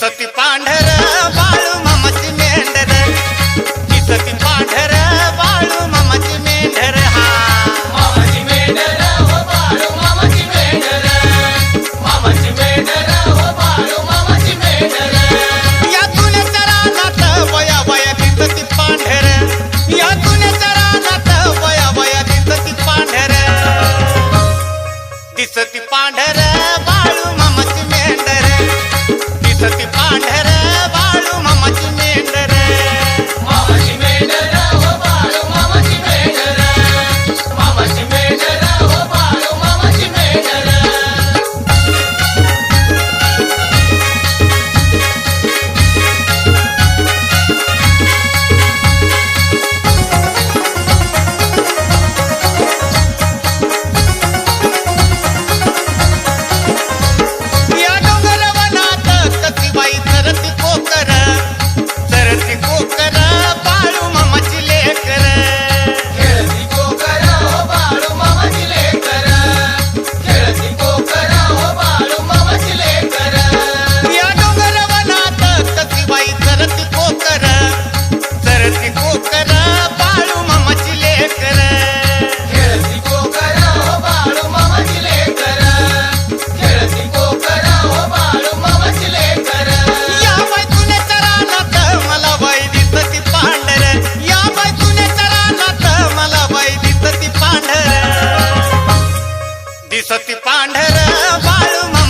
दिसती पांढर बाळू मामाची मेंढर. दिसती पांढर बाळू मामाची मेंढर. हा. मामाची मेंढर हो बाळू मामाची मेंढर. मामाची मेंढर हो बाळू मामाची मेंढर. यातून तरानात वया वया दिसती पांढर. या यातून तरानात वया वया दिसती पांढर. दिसती पांढर सती पांढर बाळू